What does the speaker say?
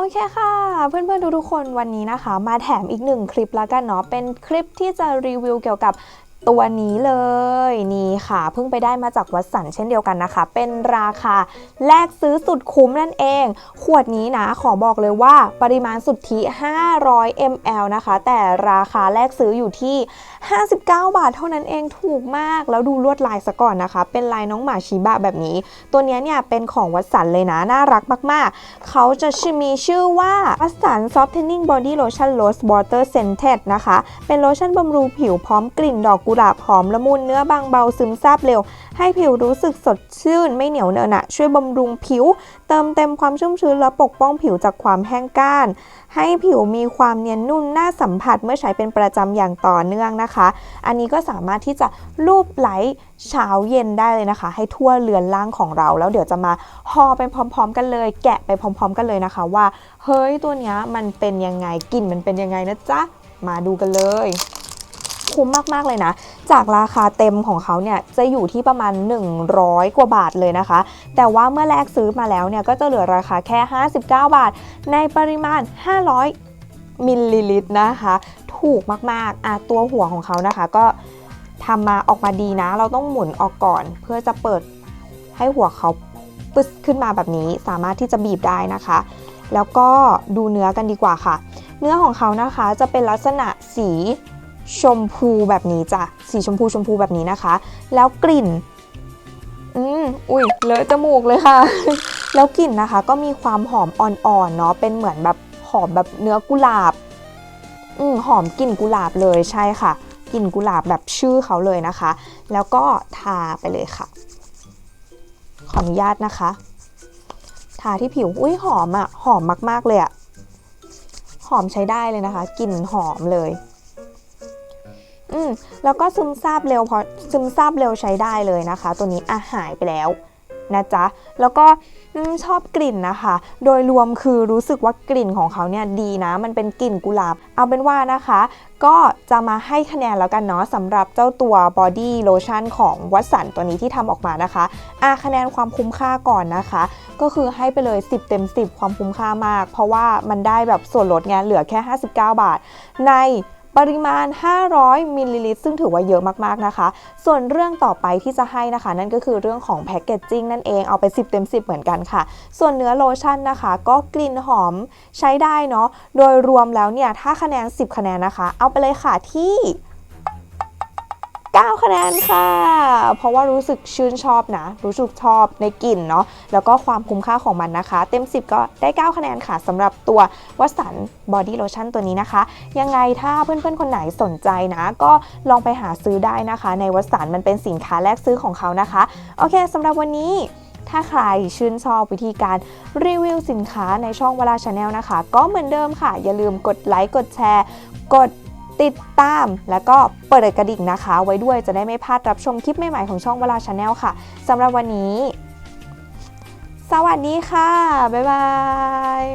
โอเคค่ะ เพื่อนๆทุกๆคนวันนี้นะคะ มาแถมอีกหนึ่งคลิปแล้วกันเนาะเป็นคลิปที่จะรีวิวเกี่ยวกับ ตัวนี้เลยนี่ค่ะ เพิ่งไปได้มาจากวัดสันเช่นเดียวกันนะคะ เป็นราคาแลกซื้อสุดคุ้มนั่นเอง ขวดนี้นะขอบอกเลยว่าปริมาณสุทธิ 500 ml นะคะ แต่ราคาแลกซื้ออยู่ที่ 59 บาทเท่านั้นเองถูกมาก แล้วดูลวดลายซะก่อนนะคะ เป็นลายน้องหมาชิบะแบบนี้ ตัวนี้เนี่ยเป็นของวัดสันเลยนะ น่ารักมาก ๆ เขาจะชมีชื่อว่าวัดสัน Softening Body Lotion Rose Water Scented นะคะ เป็นโลชั่นบำรุงผิวพร้อมกลิ่นดอกกุหลาบหอมละมุนเนื้อบางเบาซึมซาบเร็ว ให้ผิวรู้สึกสดชื่น ไม่เหนียวเหนอะหนะช่วยบำรุงผิว เติมเต็มความชุ่มชื้นและปกป้องผิวจากความแห้งก้าน ให้ผิวมีความเนียนนุ่มน่าสัมผัสเมื่อใช้เป็นประจำอย่างต่อเนื่องนะคะ อันนี้ก็สามารถที่จะลูบไหลเช้าเย็นได้เลยนะคะ ให้ทั่วเรือนร่างของเรา แล้วเดี๋ยวจะมาห่อไปพร้อม ๆ กันเลย แกะไปพร้อม ๆ กันเลยนะคะ ว่า เฮ้ยตัวนี้มันเป็นยังไงกลิ่นมันเป็นยังไงนะจ๊ะมาดูกันเลย คุ้มมาก ๆ เลยนะ จากราคาเต็มของเขาเนี่ยจะอยู่ที่ประมาณ 100 กว่าบาทเลยนะคะ แต่ว่าเมื่อแลกซื้อมาแล้วเนี่ยก็จะเหลือราคาแค่ 59 บาท ในปริมาณ 500 มิลลิลิตรนะคะ ถูกมากๆอะตัวหัวของเขานะคะก็ทำมาออกมาดีนะ เราต้องหมุนออกก่อน เพื่อจะเปิดให้หัวเขาปึ๊สขึ้นมาแบบนี้สามารถที่จะบีบได้นะคะ แล้วก็ดูเนื้อกันดีกว่าค่ะ เนื้อของเขานะคะจะเป็นลักษณะสี ชมพูแบบนี้จ้ะ สีชมพูชมพูแบบนี้นะคะ แล้วกลิ่น อืมอุ้ยเลอะจมูกเลยค่ะ แล้วกลิ่นนะคะ ก็มีความหอมอ่อนๆเนาะ เป็นเหมือนแบบหอมแบบเนื้อกุหลาบ อืมหอมกลิ่นกุหลาบเลยใช่ค่ะ กลิ่นกุหลาบแบบชื่อเขาเลยนะคะ แล้วก็ทาไปเลยค่ะ ขออนุญาตนะคะ ทาที่ผิว อุ้ยหอมอะ่ะ หอมมากๆเลยอะ่ะ หอมใช้ได้เลยนะคะ กลิ่นหอมเลย อืมแล้วก็ซึมซาบเร็วพอซึมซาบเร็วใช้ได้เลยนะคะ ตัวนี้อะหายไปแล้วนะจ๊ะ แล้วก็อชอบกลิ่นนะคะ โดยรวมคือรู้สึกว่ากลิ่นของเขาเนี่ยดีนะ มันเป็นกลิ่นกุหลาบ เอาเป็นว่านะคะ ก็จะมาให้คะแนนแล้วกันเนาะสำหรับเจ้าตัวบอดี้โลชั่นของวัสันตัวนี้ที่ทำออกมานะคะอะคะแนนความคุ้มค่าก่อนนะคะ ก็คือให้ไปเลย 10 เต็ม 10 ความคุ้มค่ามาก เพราะว่ามันได้แบบส่วนลดไงเหลือแค่ 59 บาทใน ปริมาณ 500 มิลลิลิตรซึ่งถือว่าเยอะมากๆนะคะ ส่วนเรื่องต่อไปที่จะให้นะคะ นั่นก็คือเรื่องของแพคเกจจิ้งนั่นเองเอาไป 10 เต็ม 10 เหมือนกันค่ะ ส่วนเนื้อโลชั่นนะคะ ก็กลิ่นหอมใช้ได้เนาะโดยรวมแล้วเนี่ย ถ้าคะแนน 10 คะแนนนะคะ เอาไปเลยค่ะที่ 9 คะแนนค่ะ เพราะว่ารู้สึกชื่นชอบนะ รู้สึกชอบในกลิ่นเนาะ แล้วก็ความคุ้มค่าของมันนะคะ เต็ม 10 ก็ได้ 9 คะแนนค่ะสำหรับตัววัสันบอดี้โลชั่นตัวนี้นะคะ ยังไงถ้าเพื่อนๆ คนไหนสนใจนะ ก็ลองไปหาซื้อได้นะคะ ในวัสันมันเป็นสินค้าแลกซื้อของเขานะคะ โอเคสำหรับวันนี้ถ้าใครชื่นชอบวิธีการรีวิวสินค้าในช่องเวลาชาแนลนะคะ ก็เหมือนเดิมค่ะ อย่าลืมกดไลค์ กดแชร์ กด ติดตาม แล้วก็เปิดกระดิ่งนะคะ ไว้ด้วยจะได้ไม่พลาดรับชมคลิปใหม่ๆของช่องเวลาชาแนลค่ะสำหรับวันนี้ สวัสดีค่ะ บ๊ายบาย